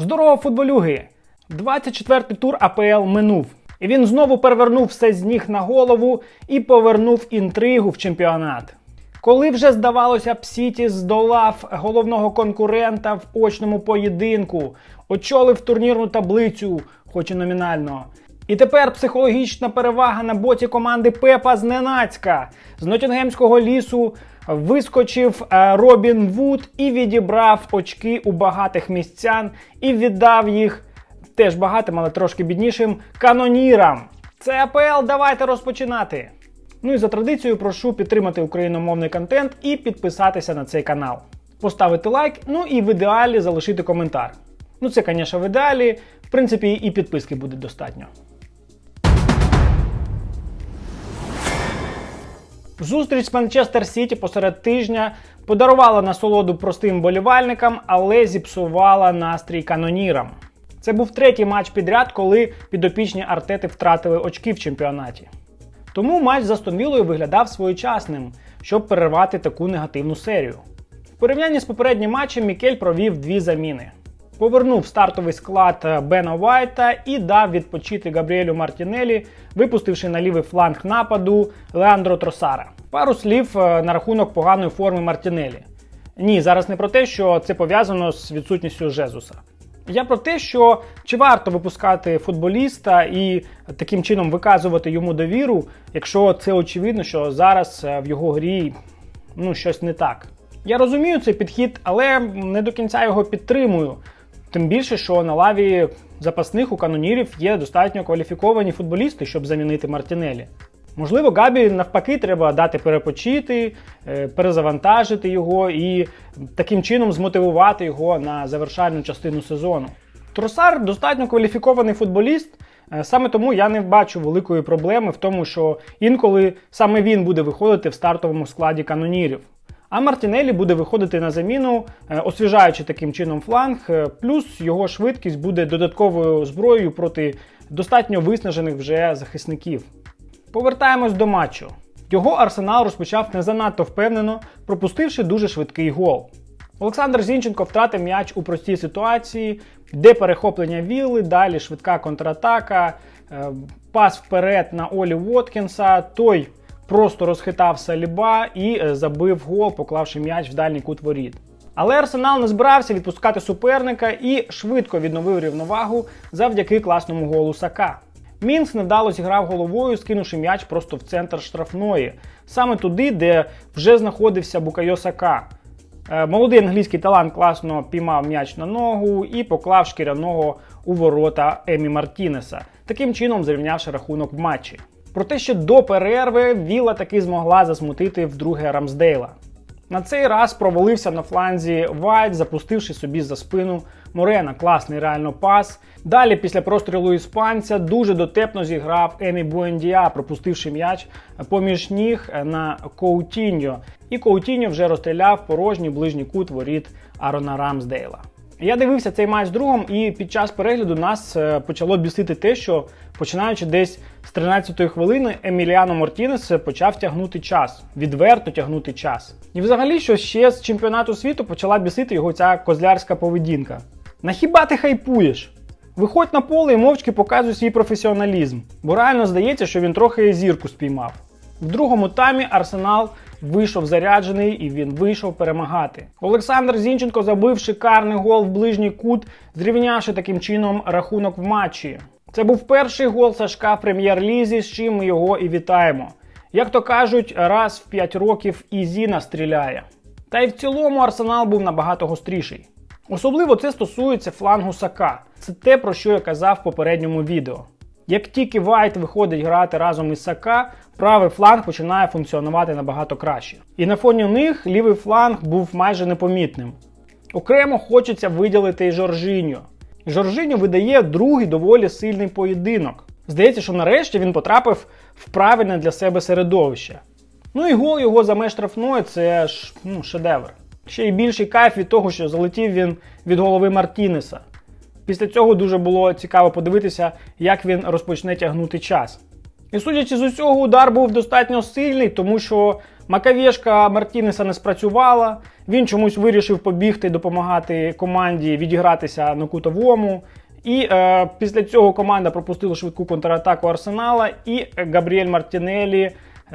Здорово, футболюги! 24-й тур АПЛ минув. І він знову перевернув все з ніг на голову і повернув інтригу в чемпіонат. Коли вже здавалося б, Сіті здолав головного конкурента в очному поєдинку, очолив турнірну таблицю, хоч і номінально. І тепер психологічна перевага на боці команди Пепа зненацька. З Нотінгемського лісу вискочив е, Робін Вуд і відібрав очки у багатих містян і віддав їх теж багатим, але трошки біднішим канонірам. Це АПЛ, давайте розпочинати. Ну і за традицією прошу підтримати україномовний контент і підписатися на цей канал. Поставити лайк, ну і в ідеалі залишити коментар. Ну це, звісно, в ідеалі. В принципі, і підписки буде достатньо. Зустріч з Манчестер Сіті посеред тижня подарувала насолоду простим болівальникам, але зіпсувала настрій канонірам. Це був третій матч підряд, коли підопічні Артети втратили очки в чемпіонаті. Тому матч з Астон Віллою виглядав своєчасним, щоб перервати таку негативну серію. В порівнянні з попереднім матчем Мікель провів дві заміни. Повернув стартовий склад е, Бена Вайта і дав відпочити Габріелю Мартінелі, випустивши на лівий фланг нападу Леандро Тросара. Пару слів е, на рахунок поганої форми Мартінелі. Ні, зараз не про те, що це пов'язано з відсутністю Жезуса. Я про те, що чи варто випускати футболіста і таким чином виказувати йому довіру, якщо це очевидно, що зараз е, в його грі ну, щось не так. Я розумію цей підхід, але не до кінця його підтримую. Тим більше, що на лаві запасних у канонірів є достатньо кваліфіковані футболісти, щоб замінити Мартінелі. Можливо, Габі навпаки треба дати перепочити, е, перезавантажити його і таким чином змотивувати його на завершальну частину сезону. Тросар достатньо кваліфікований футболіст, е, саме тому я не бачу великої проблеми в тому, що інколи саме він буде виходити в стартовому складі канонірів. А Мартінелі буде виходити на заміну, е, освіжаючи таким чином фланг, плюс його швидкість буде додатковою зброєю проти достатньо виснажених вже захисників. Повертаємось до матчу. Його арсенал розпочав не занадто впевнено, пропустивши дуже швидкий гол. Олександр Зінченко втратив м'яч у простій ситуації, де перехоплення вілли, далі швидка контратака, е, пас вперед на Олі Воткінса. Той просто розхитав Саліба і е, забив гол, поклавши м'яч в дальній кут воріт. Але Арсенал не збирався відпускати суперника і швидко відновив рівновагу завдяки класному голу Сака. Мінс невдало зіграв головою, скинувши м'яч просто в центр штрафної, саме туди, де вже знаходився Букайо Сака. Е, Молодий англійський талант класно піймав м'яч на ногу і поклав шкіряного у ворота Емі Мартінеса, таким чином зрівнявши рахунок в матчі. Проте ще до перерви Віла таки змогла засмутити вдруге Рамсдейла. На цей раз провалився на фланзі Вайт, запустивши собі за спину Морена. Класний реально пас. Далі, після прострілу іспанця, дуже дотепно зіграв Емі Буендіа, пропустивши м'яч поміж ніг на Коутіньо. І Коутіньо вже розстріляв порожній ближній кут воріт Арона Рамсдейла. Я дивився цей матч другом, і під час перегляду нас е, почало бісити те, що починаючи десь з 13-ї хвилини, Еміліано Мартінес почав тягнути час, відверто тягнути час. І взагалі, що ще з чемпіонату світу почала бісити його ця козлярська поведінка. На хіба ти хайпуєш? Виходь на поле і мовчки показуй свій професіоналізм, бо реально здається, що він трохи зірку спіймав. В другому таймі Арсенал вийшов заряджений і він вийшов перемагати. Олександр Зінченко забив шикарний гол в ближній кут, зрівнявши таким чином рахунок в матчі. Це був перший гол Сашка в прем'єр-лізі, з чим ми його і вітаємо. Як то кажуть, раз в 5 років Ізіна стріляє. Та й в цілому Арсенал був набагато гостріший. Особливо це стосується флангу Сака. Це те, про що я казав в попередньому відео. Як тільки Вайт виходить грати разом із Сака, правий фланг починає функціонувати набагато краще. І на фоні них лівий фланг був майже непомітним. Окремо хочеться виділити і Жоржиньо. Жоржиньо видає другий доволі сильний поєдинок. Здається, що нарешті він потрапив в правильне для себе середовище. Ну і гол його за меж штрафної це ж ну, шедевр. Ще й більший кайф від того, що залетів він від голови Мартінеса. Після цього дуже було цікаво подивитися, як він розпочне тягнути час. І судячи з усього, удар був достатньо сильний, тому що Макавєшка Мартінеса не спрацювала. Він чомусь вирішив побігти, допомагати команді відігратися на кутовому. І е, після цього команда пропустила швидку контратаку Арсенала, і Габріель Мартінелі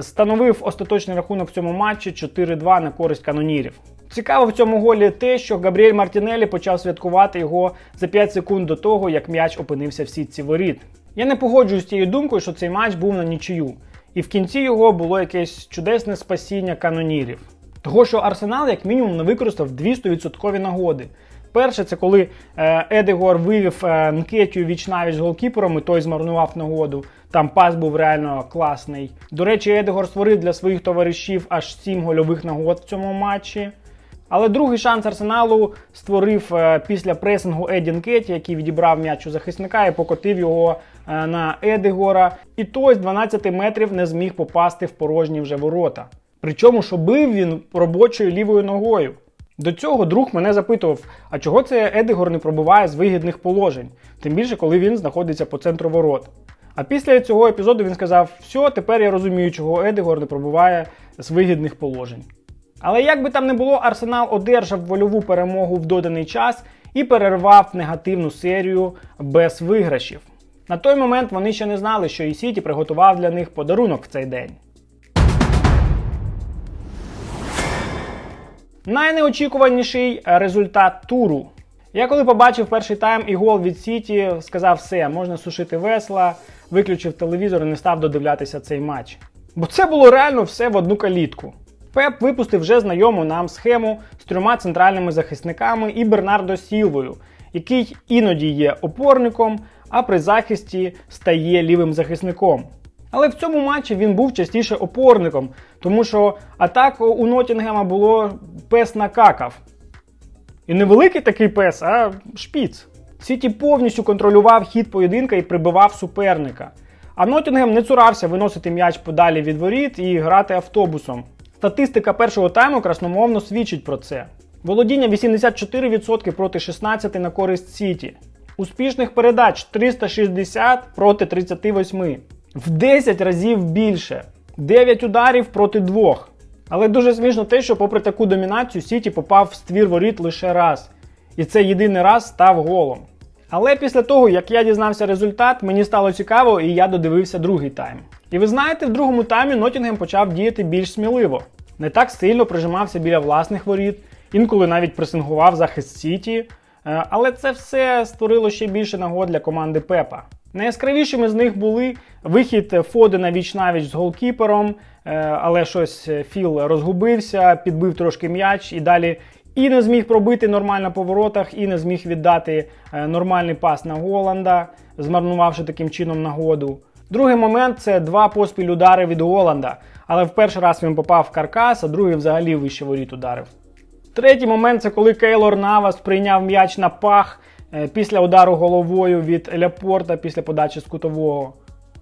становив остаточний рахунок в цьому матчі 4-2 на користь канонірів. Цікаво в цьому голі те, що Габріель Мартінелі почав святкувати його за 5 секунд до того, як м'яч опинився в сітці воріт. Я не погоджуюсь з тією думкою, що цей матч був на нічию. І в кінці його було якесь чудесне спасіння канонірів. Того, що Арсенал, як мінімум, не використав 200% нагоди. Перше, це коли е, Едегор вивів е, Нкетю віч навіч з голкіпером, і той змарнував нагоду. Там пас був реально класний. До речі, Едегор створив для своїх товаришів аж 7 гольових нагод в цьому матчі. Але другий шанс Арсеналу створив е, після пресингу Еді Нкеті, який відібрав м'яч у захисника і покотив його е, на Едегора. І той з 12 метрів не зміг попасти в порожні вже ворота. Причому, що бив він робочою лівою ногою. До цього друг мене запитував, а чого це Едегор не пробиває з вигідних положень, тим більше, коли він знаходиться по центру ворот. А після цього епізоду він сказав: все, тепер я розумію, чого Едегор не пробиває з вигідних положень. Але як би там не було, Арсенал одержав вольову перемогу в доданий час і перервав негативну серію без виграшів. На той момент вони ще не знали, що і Сіті приготував для них подарунок в цей день. Найнеочікуваніший результат туру. Я коли побачив перший тайм і гол від Сіті, сказав все, можна сушити весла, виключив телевізор і не став додивлятися цей матч. Бо це було реально все в одну калітку. Пеп випустив вже знайому нам схему з трьома центральними захисниками і Бернардо Сілвою, який іноді є опорником, а при захисті стає лівим захисником. Але в цьому матчі він був частіше опорником, тому що атак у Нотінгема було пес накакав. І не великий такий пес, а шпіц. Сіті повністю контролював хід поєдинка і прибивав суперника. А Нотінгем не цурався виносити м'яч подалі від воріт і грати автобусом. Статистика першого тайму красномовно свідчить про це. Володіння 84% проти 16% на користь Сіті. Успішних передач 360 проти 38. В 10 разів більше. 9 ударів проти 2. Але дуже смішно те, що попри таку домінацію Сіті попав в ствір воріт лише раз. І це єдиний раз став голом. Але після того, як я дізнався результат, мені стало цікаво і я додивився другий тайм. І ви знаєте, в другому таймі Нотінгем почав діяти більш сміливо. Не так сильно прижимався біля власних воріт, інколи навіть пресингував захист Сіті. Е, Але це все створило ще більше нагод для команди Пепа. Найяскравішими з них були вихід Фодена віч навіч з голкіпером, е, але щось Філ розгубився, підбив трошки м'яч і далі і не зміг пробити нормально по воротах, і не зміг віддати е, нормальний пас на Голланда, змарнувавши таким чином нагоду. Другий момент це два поспіль удари від Голланда, але в перший раз він попав в каркас, а другий взагалі вище воріт ударив. Третій момент це коли Кейлор Навас прийняв м'яч на пах е, після удару головою від Ляпорта після подачі з кутового.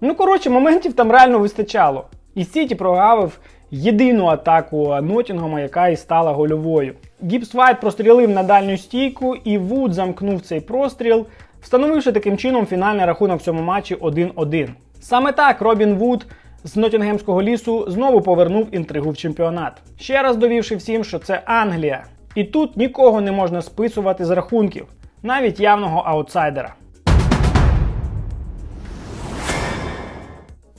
Ну, коротше, моментів там реально вистачало. І Сіті прогавив єдину атаку Нотінгема, яка і стала гольовою. Гіпс Вайт прострілив на дальню стійку, і Вуд замкнув цей простріл, встановивши таким чином фінальний рахунок в цьому матчі 1-1. Саме так Робін Вуд з Нотінгемського лісу знову повернув інтригу в чемпіонат. Ще раз довівши всім, що це Англія. І тут нікого не можна списувати з рахунків, навіть явного аутсайдера.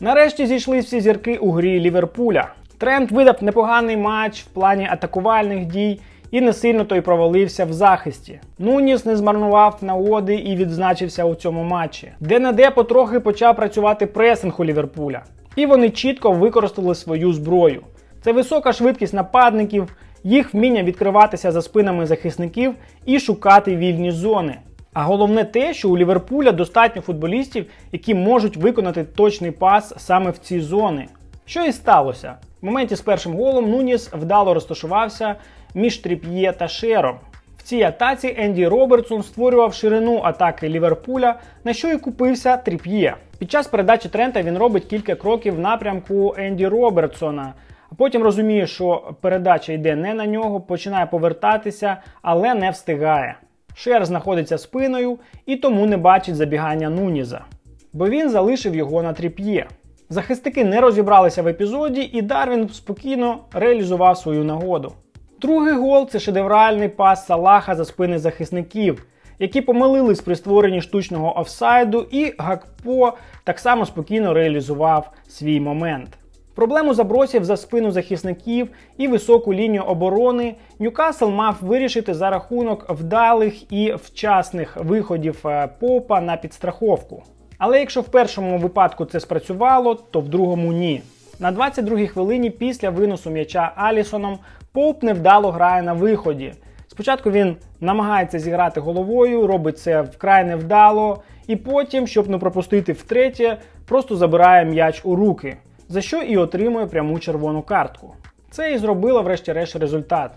Нарешті зійшли всі зірки у грі Ліверпуля. Трент видав непоганий матч в плані атакувальних дій і не сильно той провалився в захисті. Нуніс не змарнував нагоди і відзначився у цьому матчі. Де-не-де потрохи почав працювати пресинг у Ліверпуля. І вони чітко використали свою зброю. Це висока швидкість нападників, їх вміння відкриватися за спинами захисників і шукати вільні зони. А головне те, що у Ліверпуля достатньо футболістів, які можуть виконати точний пас саме в ці зони. Що і сталося? В моменті з першим голом Нуніс вдало розташувався між Тріп'є та Шером. В цій атаці Енді Робертсон створював ширину атаки Ліверпуля, на що і купився Тріп'є. Під час передачі Трента він робить кілька кроків в напрямку Енді Робертсона, а потім розуміє, що передача йде не на нього, починає повертатися, але не встигає. Шер знаходиться спиною і тому не бачить забігання Нуніза, бо він залишив його на тріп'є. Захисники не розібралися в епізоді, і Дарвін спокійно реалізував свою нагоду. Другий гол це шедевральний пас Салаха за спини захисників, які помилились при створенні штучного офсайду, і Гакпо так само спокійно реалізував свій момент. Проблему забросів за спину захисників і високу лінію оборони Ньюкасл мав вирішити за рахунок вдалих і вчасних виходів е, попа на підстраховку. Але якщо в першому випадку це спрацювало, то в другому ні. На 22-й хвилині після виносу м'яча Алісоном Поп невдало грає на виході. Спочатку він намагається зіграти головою, робить це вкрай невдало, і потім, щоб не пропустити втретє, просто забирає м'яч у руки, за що і отримує пряму червону картку. Це і зробило врешті-решт результат.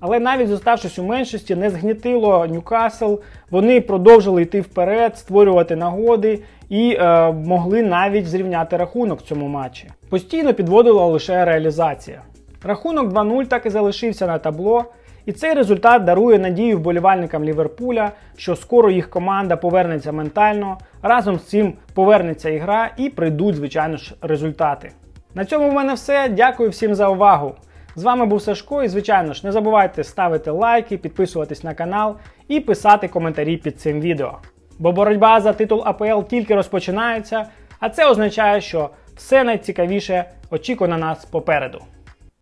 Але навіть зоставшись у меншості, не згнітило Ньюкасл. Вони продовжили йти вперед, створювати нагоди і е, могли навіть зрівняти рахунок в цьому матчі. Постійно підводила лише реалізація. Рахунок 2-0 так і залишився на табло. І цей результат дарує надію вболівальникам Ліверпуля, що скоро їх команда повернеться ментально, разом з цим повернеться і гра і прийдуть, звичайно ж, результати. На цьому в мене все. Дякую всім за увагу. З вами був Сашко, і звичайно ж, не забувайте ставити лайки, підписуватись на канал і писати коментарі під цим відео. Бо боротьба за титул АПЛ тільки розпочинається, а це означає, що все найцікавіше очікує на нас попереду.